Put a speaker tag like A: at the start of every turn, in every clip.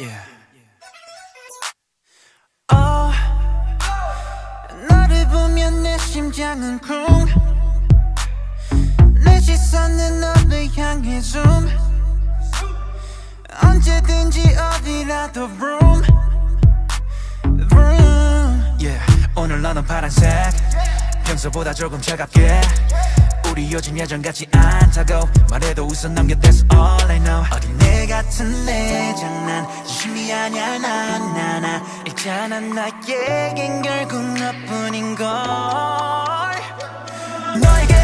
A: Yeah. Oh, 너를 보면 내 심장은 쿵. 내 시선은 너를 향해 zoom. 언제든지 어디라도 room. room. Yeah. 오늘 너는 파란색. 평소보다 조금 차갑게. 우리 요즘 예전 같지 않다고 말해도 웃어 넘겨 That's all I know 같은 내 장난 진심이 아냐 나나나. 있잖아 나에겐 결국 너뿐인걸. 너에게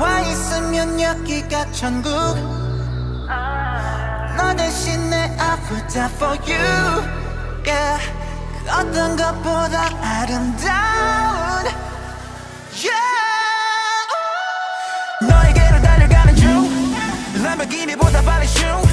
A: 나와 있으면 여기가 천국 너 대신에 I put for you yeah. 그 어떤 것보다 아름다운 yeah. 너에게로 달려가는 중 람보기니보다 빨리 슝